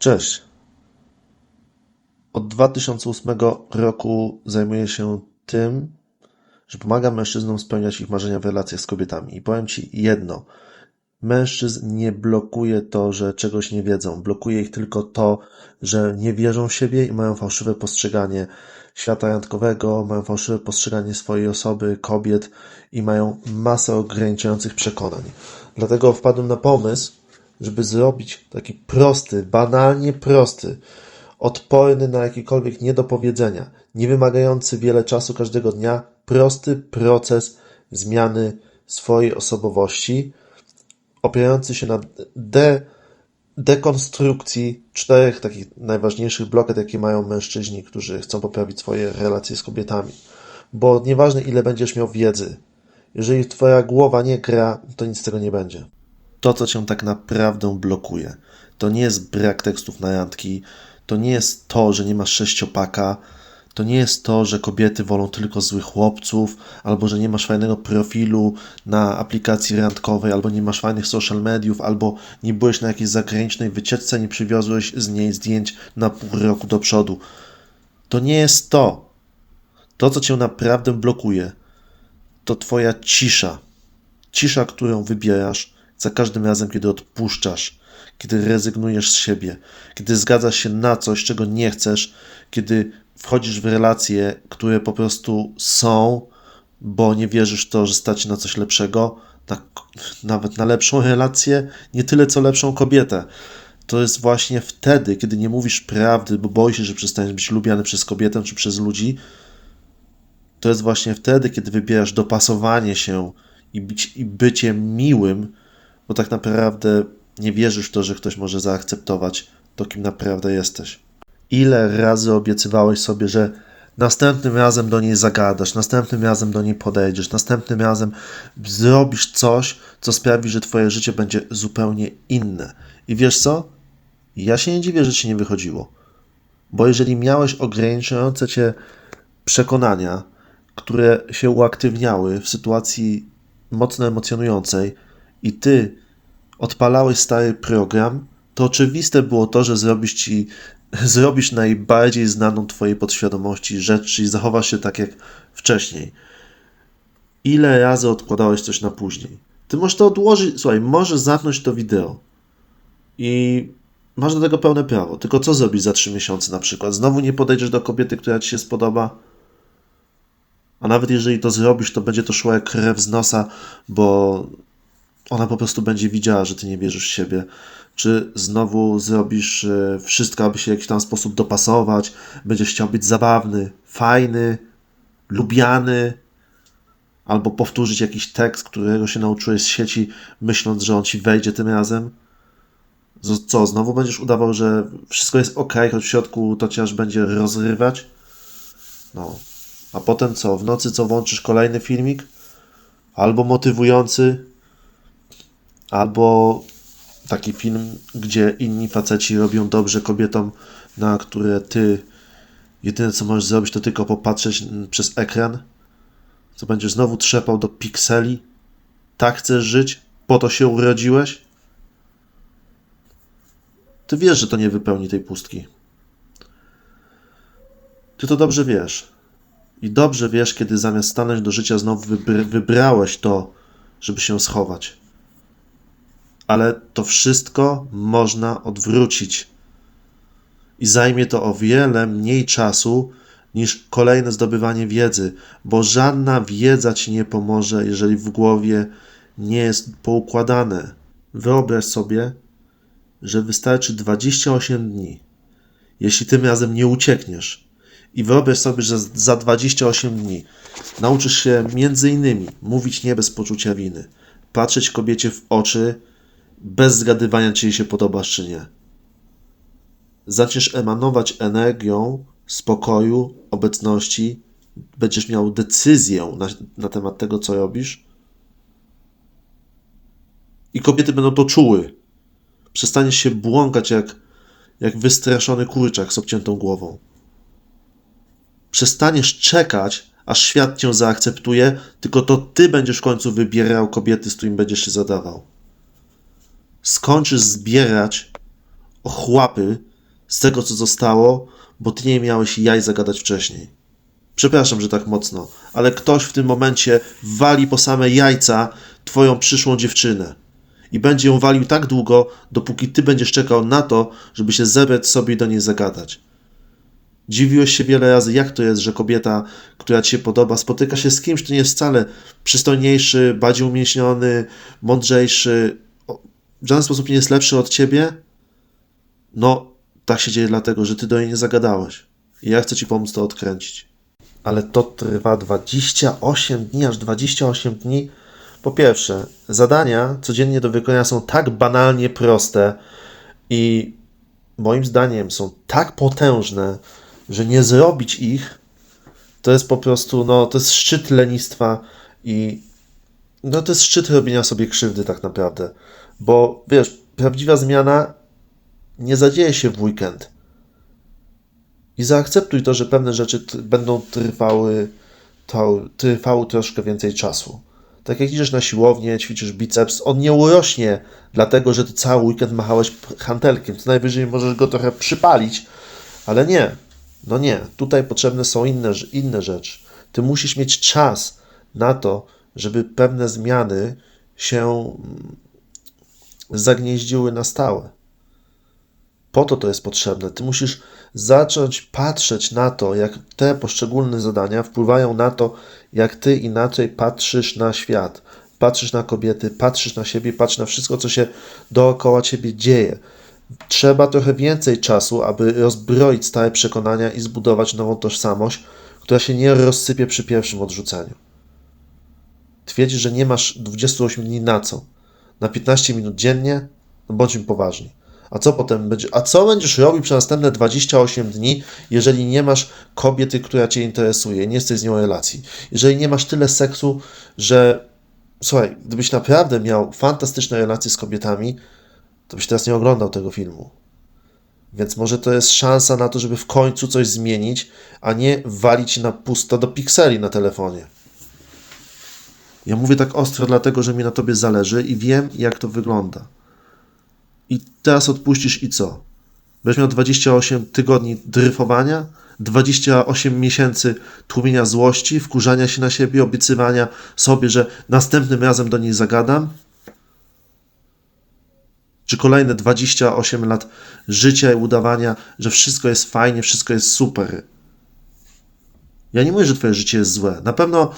Cześć. Od 2008 roku zajmuję się tym, że pomagam mężczyznom spełniać ich marzenia w relacjach z kobietami. I powiem Ci jedno. Mężczyzn nie blokuje to, że czegoś nie wiedzą. Blokuje ich tylko to, że nie wierzą w siebie i mają fałszywe postrzeganie świata randkowego, mają fałszywe postrzeganie swojej osoby, kobiet i mają masę ograniczających przekonań. Dlatego wpadłem na pomysł, żeby zrobić taki prosty, banalnie prosty, odporny na jakiekolwiek niedopowiedzenia, nie wymagający wiele czasu każdego dnia, prosty proces zmiany swojej osobowości, opierający się na de, dekonstrukcji czterech takich najważniejszych bloket, jakie mają mężczyźni, którzy chcą poprawić swoje relacje z kobietami. Bo nieważne ile będziesz miał wiedzy, jeżeli twoja głowa nie gra, to nic z tego nie będzie. To, co cię tak naprawdę blokuje, to nie jest brak tekstów na randki, to nie jest to, że nie masz sześciopaka, to nie jest to, że kobiety wolą tylko złych chłopców, albo że nie masz fajnego profilu na aplikacji randkowej, albo nie masz fajnych social mediów, albo nie byłeś na jakiejś zagranicznej wycieczce, nie przywiozłeś z niej zdjęć na pół roku do przodu. To nie jest to. To, co cię naprawdę blokuje, to twoja cisza. Cisza, którą wybierasz za każdym razem, kiedy odpuszczasz, kiedy rezygnujesz z siebie, kiedy zgadzasz się na coś, czego nie chcesz, kiedy wchodzisz w relacje, które po prostu są, bo nie wierzysz w to, że stać na coś lepszego, na, nawet na lepszą relację, nie tyle co lepszą kobietę. To jest właśnie wtedy, kiedy nie mówisz prawdy, bo boisz się, że przestaniesz być lubiany przez kobietę czy przez ludzi. To jest właśnie wtedy, kiedy wybierasz dopasowanie się i, być, i bycie miłym, bo tak naprawdę nie wierzysz w to, że ktoś może zaakceptować to, kim naprawdę jesteś. Ile razy obiecywałeś sobie, że następnym razem do niej zagadasz, następnym razem do niej podejdziesz, następnym razem zrobisz coś, co sprawi, że twoje życie będzie zupełnie inne. I wiesz co? Ja się nie dziwię, że ci nie wychodziło. Bo jeżeli miałeś ograniczające cię przekonania, które się uaktywniały w sytuacji mocno emocjonującej i ty odpalałeś stary program, to oczywiste było to, że zrobisz ci zrobisz najbardziej znaną twojej podświadomości rzecz, czyli zachowasz się tak jak wcześniej. Ile razy odkładałeś coś na później? Ty możesz to odłożyć, słuchaj, możesz zamknąć to wideo i masz do tego pełne prawo. Tylko co zrobisz za trzy miesiące na przykład? Znowu nie podejdziesz do kobiety, która ci się spodoba? A nawet jeżeli to zrobisz, to będzie to szło jak krew z nosa, bo ona po prostu będzie widziała, że ty nie wierzysz w siebie. Czy znowu zrobisz e, wszystko, aby się w jakiś tam sposób dopasować, będziesz chciał być zabawny, fajny, lubiany, albo powtórzyć jakiś tekst, którego się nauczyłeś z sieci, myśląc, że on ci wejdzie tym razem. Co, znowu będziesz udawał, że wszystko jest ok, choć w środku to cię aż będzie rozrywać? No. A potem co? W nocy co włączysz kolejny filmik? Albo motywujący, albo taki film, gdzie inni faceci robią dobrze kobietom, na które ty jedyne co możesz zrobić, to tylko popatrzeć przez ekran, co będziesz znowu trzepał do pikseli. Tak chcesz żyć? Po to się urodziłeś? Ty wiesz, że to nie wypełni tej pustki. Ty to dobrze wiesz. I dobrze wiesz, kiedy zamiast stanąć do życia znowu wybrałeś to, żeby się schować ale to wszystko można odwrócić. I zajmie to o wiele mniej czasu niż kolejne zdobywanie wiedzy, bo żadna wiedza ci nie pomoże, jeżeli w głowie nie jest poukładane. Wyobraź sobie, że wystarczy 28 dni. Jeśli tym razem nie uciekniesz, i wyobraź sobie, że za 28 dni nauczysz się między innymi mówić nie bez poczucia winy, patrzeć kobiecie w oczy bez zgadywania, czy jej się podobasz, czy nie. Zaczniesz emanować energią spokoju, obecności, będziesz miał decyzję na, na temat tego, co robisz. I kobiety będą to czuły. Przestaniesz się błąkać jak, jak wystraszony kurczak z obciętą głową. Przestaniesz czekać, aż świat cię zaakceptuje, tylko to ty będziesz w końcu wybierał kobiety, z którymi będziesz się zadawał skończysz zbierać ochłapy z tego, co zostało, bo ty nie miałeś jaj zagadać wcześniej. Przepraszam, że tak mocno, ale ktoś w tym momencie wali po same jajca twoją przyszłą dziewczynę. I będzie ją walił tak długo, dopóki ty będziesz czekał na to, żeby się zebrać sobie i do niej zagadać. Dziwiłeś się wiele razy, jak to jest, że kobieta, która ci się podoba, spotyka się z kimś, kto nie jest wcale przystojniejszy, bardziej umięśniony, mądrzejszy, w żaden sposób nie jest lepszy od ciebie? No, tak się dzieje dlatego, że ty do niej nie zagadałeś. I ja chcę ci pomóc to odkręcić. Ale to trwa 28 dni, aż 28 dni. Po pierwsze, zadania codziennie do wykonania są tak banalnie proste i moim zdaniem są tak potężne, że nie zrobić ich to jest po prostu, no, to jest szczyt lenistwa i no, to jest szczyt robienia sobie krzywdy tak naprawdę. Bo wiesz, prawdziwa zmiana nie zadzieje się w weekend. I zaakceptuj to, że pewne rzeczy będą trwały, to, trwały troszkę więcej czasu. Tak jak idziesz na siłownię, ćwiczysz biceps, on nie urośnie, dlatego że ty cały weekend machałeś hantelkiem. Co najwyżej możesz go trochę przypalić, ale nie. No nie. Tutaj potrzebne są inne, inne rzeczy. Ty musisz mieć czas na to, żeby pewne zmiany się zagnieździły na stałe. Po to to jest potrzebne. Ty musisz zacząć patrzeć na to, jak te poszczególne zadania wpływają na to, jak ty inaczej patrzysz na świat, patrzysz na kobiety, patrzysz na siebie, patrzysz na wszystko, co się dookoła ciebie dzieje. Trzeba trochę więcej czasu, aby rozbroić stare przekonania i zbudować nową tożsamość, która się nie rozsypie przy pierwszym odrzuceniu. Twierdzisz, że nie masz 28 dni na co? Na 15 minut dziennie? No bądźmy poważni. A co potem będzie? A co będziesz robił przez następne 28 dni, jeżeli nie masz kobiety, która cię interesuje, nie jesteś z nią relacji? Jeżeli nie masz tyle seksu, że słuchaj, gdybyś naprawdę miał fantastyczne relacje z kobietami, to byś teraz nie oglądał tego filmu. Więc może to jest szansa na to, żeby w końcu coś zmienić, a nie walić na pusto do pikseli na telefonie. Ja mówię tak ostro, dlatego że mi na tobie zależy i wiem, jak to wygląda. I teraz odpuścisz i co? Będziesz miał 28 tygodni dryfowania, 28 miesięcy tłumienia złości, wkurzania się na siebie, obiecywania sobie, że następnym razem do niej zagadam? Czy kolejne 28 lat życia i udawania, że wszystko jest fajnie, wszystko jest super? Ja nie mówię, że twoje życie jest złe. Na pewno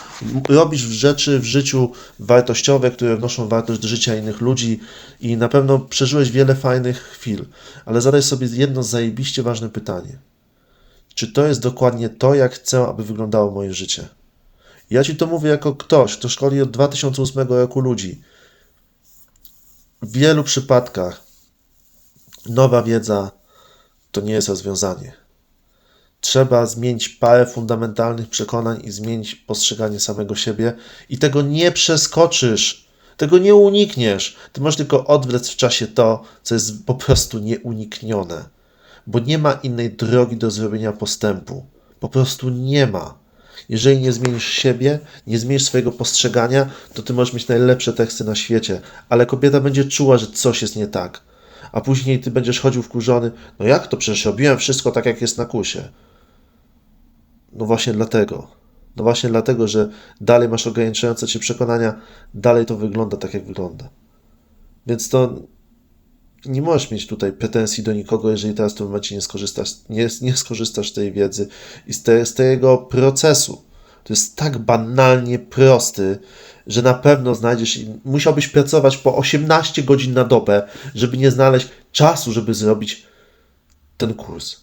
robisz rzeczy w życiu wartościowe, które wnoszą wartość do życia innych ludzi i na pewno przeżyłeś wiele fajnych chwil. Ale zadaj sobie jedno zajebiście ważne pytanie. Czy to jest dokładnie to, jak chcę, aby wyglądało moje życie? Ja ci to mówię jako ktoś, kto szkoli od 2008 roku ludzi. W wielu przypadkach nowa wiedza to nie jest rozwiązanie trzeba zmienić parę fundamentalnych przekonań i zmienić postrzeganie samego siebie, i tego nie przeskoczysz. Tego nie unikniesz. Ty możesz tylko odwlec w czasie to, co jest po prostu nieuniknione. Bo nie ma innej drogi do zrobienia postępu. Po prostu nie ma. Jeżeli nie zmienisz siebie, nie zmienisz swojego postrzegania, to ty możesz mieć najlepsze teksty na świecie, ale kobieta będzie czuła, że coś jest nie tak. A później ty będziesz chodził wkurzony. No jak to? Przecież robiłem wszystko tak, jak jest na kusie. No właśnie dlatego. No właśnie dlatego, że dalej masz ograniczające cię przekonania, dalej to wygląda tak, jak wygląda. Więc to nie możesz mieć tutaj pretensji do nikogo, jeżeli teraz w tym momencie nie skorzystasz, nie, nie skorzystasz z tej wiedzy i z, te, z tego procesu. To jest tak banalnie prosty, że na pewno znajdziesz, musiałbyś pracować po 18 godzin na dobę, żeby nie znaleźć czasu, żeby zrobić ten kurs.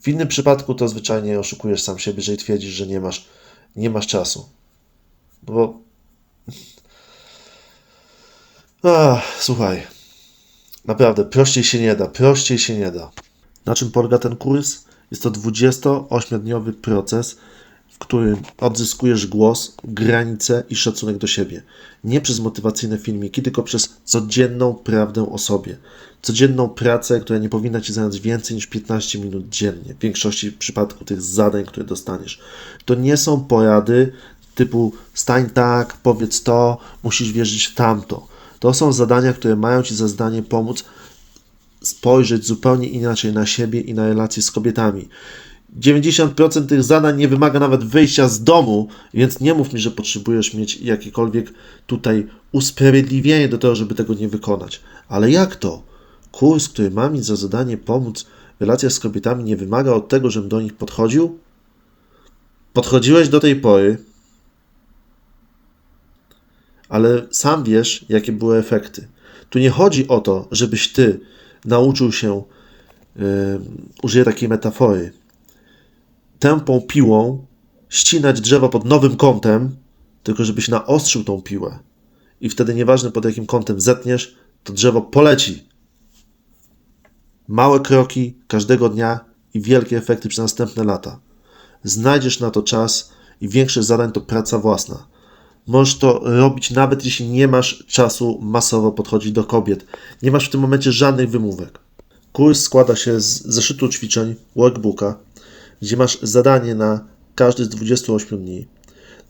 W innym przypadku to zwyczajnie oszukujesz sam siebie, jeżeli twierdzisz, że nie masz, nie masz czasu. Bo. Ach, słuchaj. Naprawdę, prościej się nie da, prościej się nie da. Na czym polega ten kurs? Jest to 28-dniowy proces, którym odzyskujesz głos, granice i szacunek do siebie. Nie przez motywacyjne filmiki, tylko przez codzienną prawdę o sobie. Codzienną pracę, która nie powinna ci zająć więcej niż 15 minut dziennie. W większości przypadków tych zadań, które dostaniesz. To nie są porady typu stań tak, powiedz to, musisz wierzyć w tamto. To są zadania, które mają ci za zadanie pomóc spojrzeć zupełnie inaczej na siebie i na relacje z kobietami. 90% tych zadań nie wymaga nawet wyjścia z domu, więc nie mów mi, że potrzebujesz mieć jakiekolwiek tutaj usprawiedliwienie do tego, żeby tego nie wykonać. Ale jak to? Kurs, który ma mi za zadanie pomóc w relacjach z kobietami, nie wymaga od tego, żebym do nich podchodził? Podchodziłeś do tej pory, ale sam wiesz, jakie były efekty. Tu nie chodzi o to, żebyś ty nauczył się, yy, użyję takiej metafory, tępą piłą ścinać drzewo pod nowym kątem, tylko żebyś naostrzył tą piłę. I wtedy nieważne pod jakim kątem zetniesz, to drzewo poleci. Małe kroki każdego dnia i wielkie efekty przez następne lata. Znajdziesz na to czas i większość zadań to praca własna. Możesz to robić nawet jeśli nie masz czasu masowo podchodzić do kobiet. Nie masz w tym momencie żadnych wymówek. Kurs składa się z zeszytu ćwiczeń, workbooka, gdzie masz zadanie na każdy z 28 dni,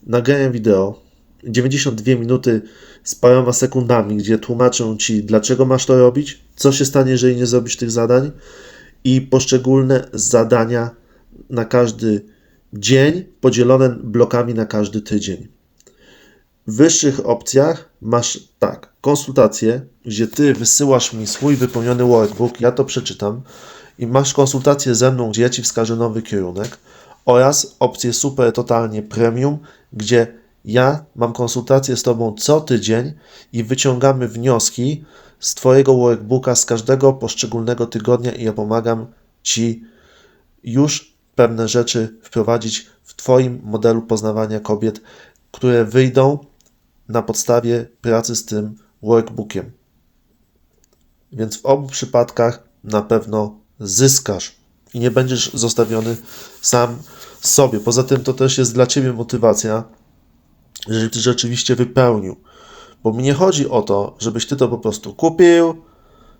nagranie wideo, 92 minuty z paroma sekundami, gdzie tłumaczą ci, dlaczego masz to robić, co się stanie, jeżeli nie zrobisz tych zadań i poszczególne zadania na każdy dzień, podzielone blokami na każdy tydzień. W wyższych opcjach masz tak, konsultacje, gdzie ty wysyłasz mi swój wypełniony workbook, ja to przeczytam i masz konsultację ze mną, gdzie ja ci wskażę nowy kierunek oraz opcję super totalnie premium, gdzie ja mam konsultację z tobą co tydzień i wyciągamy wnioski z twojego workbooka z każdego poszczególnego tygodnia i ja pomagam ci już pewne rzeczy wprowadzić w twoim modelu poznawania kobiet, które wyjdą na podstawie pracy z tym workbookiem. Więc w obu przypadkach na pewno zyskasz i nie będziesz zostawiony sam sobie. Poza tym to też jest dla ciebie motywacja, jeżeli ty rzeczywiście wypełnił. Bo mi nie chodzi o to, żebyś ty to po prostu kupił,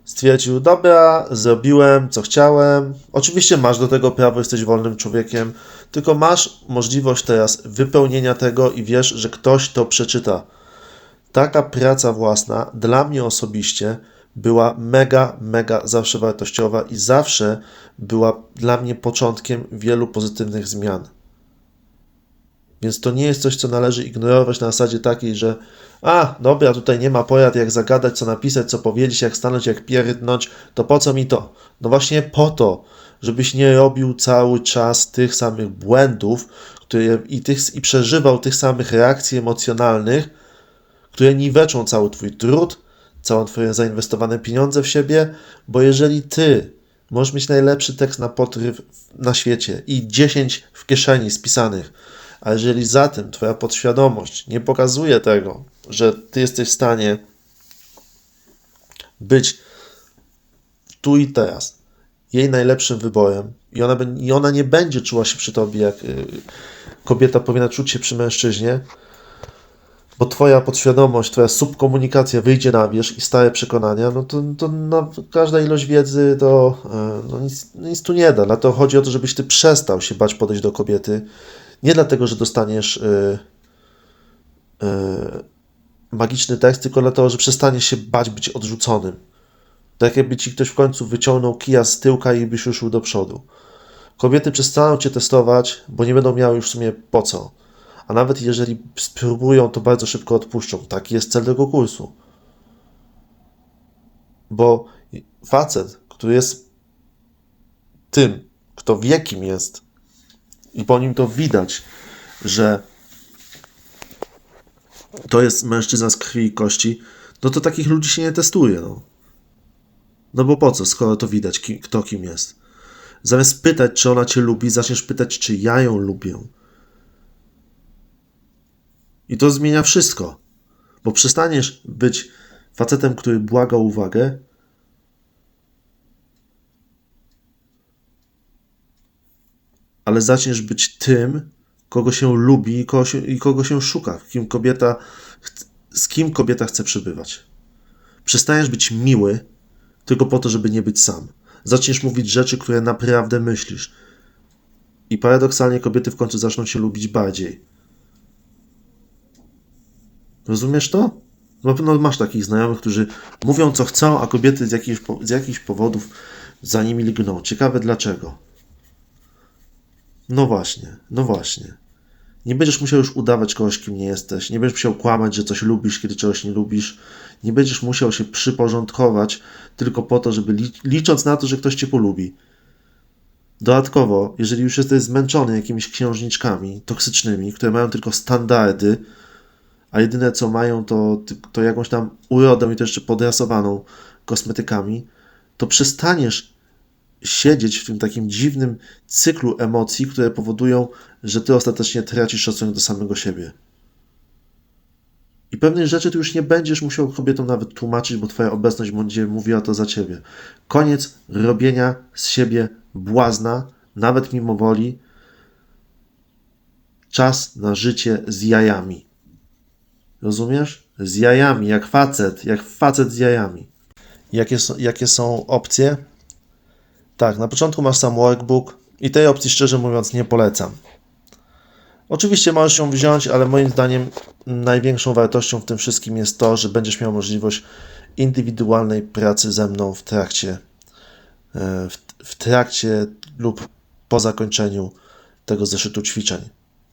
stwierdził, dobra, zrobiłem co chciałem. Oczywiście masz do tego prawo, jesteś wolnym człowiekiem, tylko masz możliwość teraz wypełnienia tego i wiesz, że ktoś to przeczyta. Taka praca własna dla mnie osobiście była mega, mega zawsze wartościowa i zawsze była dla mnie początkiem wielu pozytywnych zmian. Więc to nie jest coś, co należy ignorować na zasadzie takiej, że a, dobra, tutaj nie ma pojad, jak zagadać, co napisać, co powiedzieć, jak stanąć, jak pierdnąć, to po co mi to? No właśnie po to, żebyś nie robił cały czas tych samych błędów które, i, tych, i przeżywał tych samych reakcji emocjonalnych, które niweczą cały Twój trud, całe Twoje zainwestowane pieniądze w siebie, bo jeżeli Ty możesz mieć najlepszy tekst na potryw na świecie i 10 w kieszeni spisanych, a jeżeli za tym Twoja podświadomość nie pokazuje tego, że Ty jesteś w stanie być tu i teraz jej najlepszym wyborem i ona, i ona nie będzie czuła się przy Tobie, jak y, kobieta powinna czuć się przy mężczyźnie, bo Twoja podświadomość, Twoja subkomunikacja wyjdzie na wierzch i stare przekonania, no to, to na każda ilość wiedzy to e, no nic, nic tu nie da. Dlatego chodzi o to, żebyś Ty przestał się bać podejść do kobiety. Nie dlatego, że dostaniesz yy, yy, magiczny tekst, tylko dlatego, że przestaniesz się bać być odrzuconym. Tak jakby Ci ktoś w końcu wyciągnął kija z tyłka i byś ruszył do przodu. Kobiety przestaną Cię testować, bo nie będą miały już w sumie po co a nawet jeżeli spróbują, to bardzo szybko odpuszczą. Taki jest cel tego kursu. Bo facet, który jest tym, kto wie, kim jest, i po nim to widać, że to jest mężczyzna z krwi i kości, no to takich ludzi się nie testuje. No, no bo po co, skoro to widać, kim, kto kim jest? Zamiast pytać, czy ona cię lubi, zaczniesz pytać, czy ja ją lubię. I to zmienia wszystko. Bo przestaniesz być facetem, który błaga uwagę, ale zaczniesz być tym, kogo się lubi i kogo się, i kogo się szuka, kim kobieta, z kim kobieta chce przebywać. Przestaniesz być miły tylko po to, żeby nie być sam. Zaczniesz mówić rzeczy, które naprawdę myślisz. I paradoksalnie kobiety w końcu zaczną się lubić bardziej Rozumiesz to? Na pewno masz takich znajomych, którzy mówią co chcą, a kobiety z jakichś, z jakichś powodów za nimi lgną. Ciekawe dlaczego. No właśnie, no właśnie. Nie będziesz musiał już udawać kogoś, kim nie jesteś. Nie będziesz musiał kłamać, że coś lubisz, kiedy czegoś nie lubisz. Nie będziesz musiał się przyporządkować tylko po to, żeby li- licząc na to, że ktoś cię polubi. Dodatkowo, jeżeli już jesteś zmęczony jakimiś księżniczkami toksycznymi, które mają tylko standardy, a jedyne co mają to, to jakąś tam urodę i to jeszcze podrasowaną kosmetykami, to przestaniesz siedzieć w tym takim dziwnym cyklu emocji, które powodują, że ty ostatecznie tracisz szacunek do samego siebie. I pewnych rzeczy ty już nie będziesz musiał kobietom nawet tłumaczyć, bo twoja obecność będzie mówiła to za ciebie. Koniec robienia z siebie błazna, nawet mimo woli. Czas na życie z jajami. Rozumiesz? Z jajami, jak facet, jak facet z jajami. Jakie, są- jakie są opcje? Tak, na początku masz sam workbook i tej opcji szczerze mówiąc nie polecam. Oczywiście możesz ją wziąć, ale moim zdaniem największą wartością w tym wszystkim jest to, że będziesz miał możliwość indywidualnej pracy ze mną w trakcie, e, w, w trakcie lub po zakończeniu tego zeszytu ćwiczeń.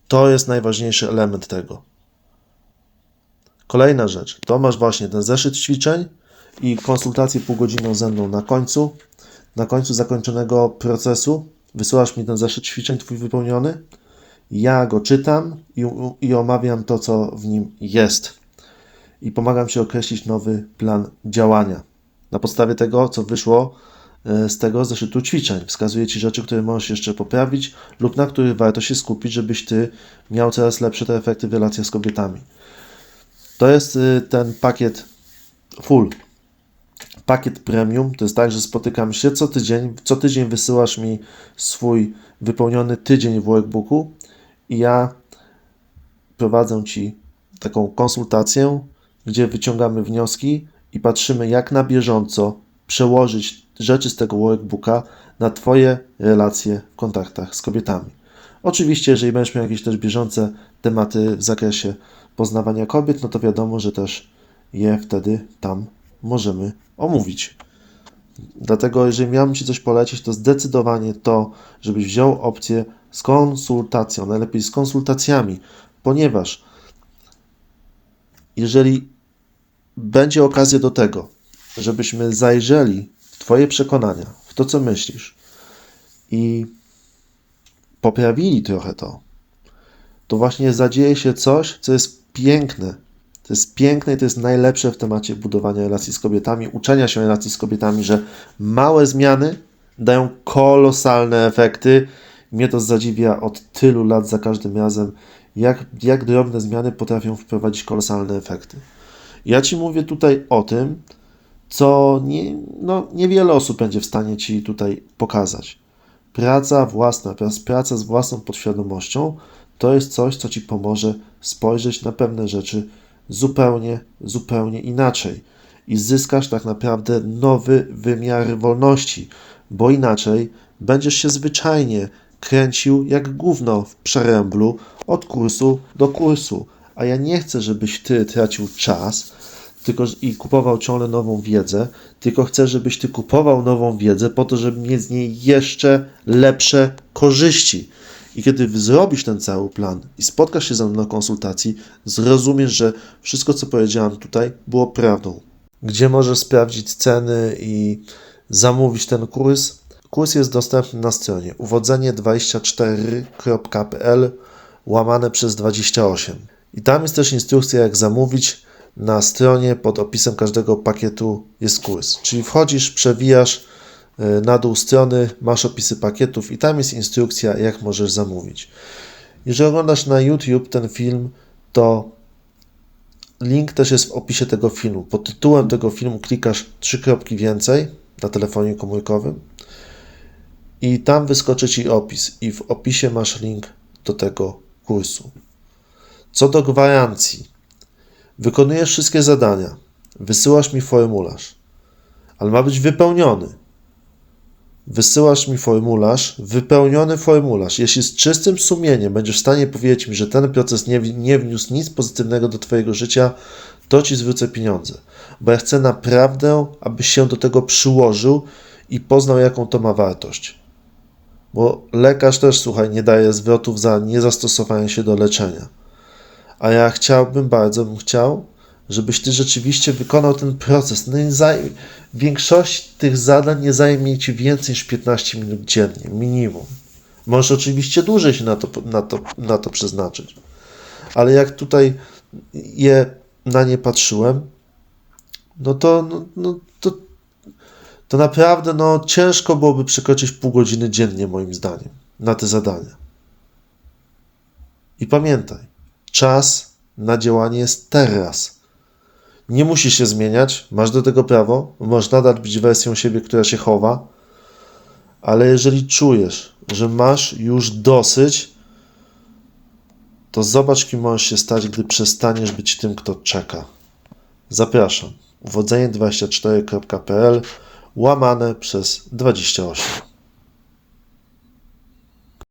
To jest najważniejszy element tego. Kolejna rzecz, to masz właśnie ten zeszyt ćwiczeń i konsultację półgodzinną ze mną na końcu. Na końcu zakończonego procesu wysyłasz mi ten zeszyt ćwiczeń twój wypełniony. Ja go czytam i, i omawiam to, co w nim jest. I pomagam Ci określić nowy plan działania. Na podstawie tego, co wyszło e, z tego zeszytu ćwiczeń. Wskazuję Ci rzeczy, które możesz jeszcze poprawić lub na których warto się skupić, żebyś Ty miał coraz lepsze te efekty w relacjach z kobietami. To jest y, ten pakiet full. Pakiet premium to jest tak, że spotykam się co tydzień. Co tydzień wysyłasz mi swój wypełniony tydzień w workbooku i ja prowadzę Ci taką konsultację, gdzie wyciągamy wnioski i patrzymy, jak na bieżąco przełożyć rzeczy z tego workbooka na Twoje relacje w kontaktach z kobietami. Oczywiście, jeżeli będziesz miał jakieś też bieżące tematy w zakresie poznawania kobiet, no to wiadomo, że też je wtedy tam możemy omówić. Dlatego, jeżeli miałbym Ci coś polecić, to zdecydowanie to, żebyś wziął opcję z konsultacją, najlepiej z konsultacjami, ponieważ jeżeli będzie okazja do tego, żebyśmy zajrzeli w Twoje przekonania, w to, co myślisz i poprawili trochę to, to właśnie zadzieje się coś, co jest piękne. To jest piękne i to jest najlepsze w temacie budowania relacji z kobietami, uczenia się relacji z kobietami, że małe zmiany dają kolosalne efekty. Mnie to zadziwia od tylu lat za każdym razem, jak, jak drobne zmiany potrafią wprowadzić kolosalne efekty. Ja Ci mówię tutaj o tym, co nie, no, niewiele osób będzie w stanie Ci tutaj pokazać. Praca własna, prac- praca z własną podświadomością to jest coś, co Ci pomoże spojrzeć na pewne rzeczy zupełnie, zupełnie inaczej. I zyskasz tak naprawdę nowy wymiar wolności, bo inaczej będziesz się zwyczajnie kręcił jak gówno w przeręblu od kursu do kursu. A ja nie chcę, żebyś Ty tracił czas, tylko i kupował ciągle nową wiedzę, tylko chcę, żebyś ty kupował nową wiedzę po to, żeby mieć z niej jeszcze lepsze korzyści. I kiedy zrobisz ten cały plan i spotkasz się ze mną na konsultacji, zrozumiesz, że wszystko, co powiedziałem tutaj, było prawdą. Gdzie możesz sprawdzić ceny i zamówić ten kurs? Kurs jest dostępny na stronie uwodzenie24.pl łamane przez 28. I tam jest też instrukcja, jak zamówić. Na stronie pod opisem każdego pakietu jest kurs. Czyli wchodzisz, przewijasz y, na dół strony, masz opisy pakietów i tam jest instrukcja, jak możesz zamówić. Jeżeli oglądasz na YouTube ten film, to link też jest w opisie tego filmu. Pod tytułem tego filmu klikasz trzy kropki więcej na telefonie komórkowym i tam wyskoczy Ci opis i w opisie masz link do tego kursu. Co do gwarancji, wykonujesz wszystkie zadania, wysyłasz mi formularz, ale ma być wypełniony. wysyłasz mi formularz, wypełniony formularz. Jeśli z czystym sumieniem będziesz w stanie powiedzieć mi, że ten proces nie, nie wniósł nic pozytywnego do Twojego życia, to Ci zwrócę pieniądze. Bo ja chcę naprawdę, abyś się do tego przyłożył i poznał, jaką to ma wartość. Bo lekarz też, słuchaj, nie daje zwrotów za niezastosowanie się do leczenia. A ja chciałbym, bardzo bym chciał, żebyś ty rzeczywiście wykonał ten proces. No i zaj... Większość tych zadań nie zajmie ci więcej niż 15 minut dziennie, minimum. Możesz oczywiście dłużej się na to, na to, na to przeznaczyć. Ale jak tutaj je na nie patrzyłem, no to, no, no, to, to naprawdę no, ciężko byłoby przekroczyć pół godziny dziennie, moim zdaniem, na te zadania. I pamiętaj, czas na działanie jest teraz. Nie musisz się zmieniać, masz do tego prawo, możesz nadal być wersją siebie, która się chowa, ale jeżeli czujesz, że masz już dosyć, to zobacz, kim możesz się stać, gdy przestaniesz być tym, kto czeka. Zapraszam. uwodzenie24.pl łamane przez 28.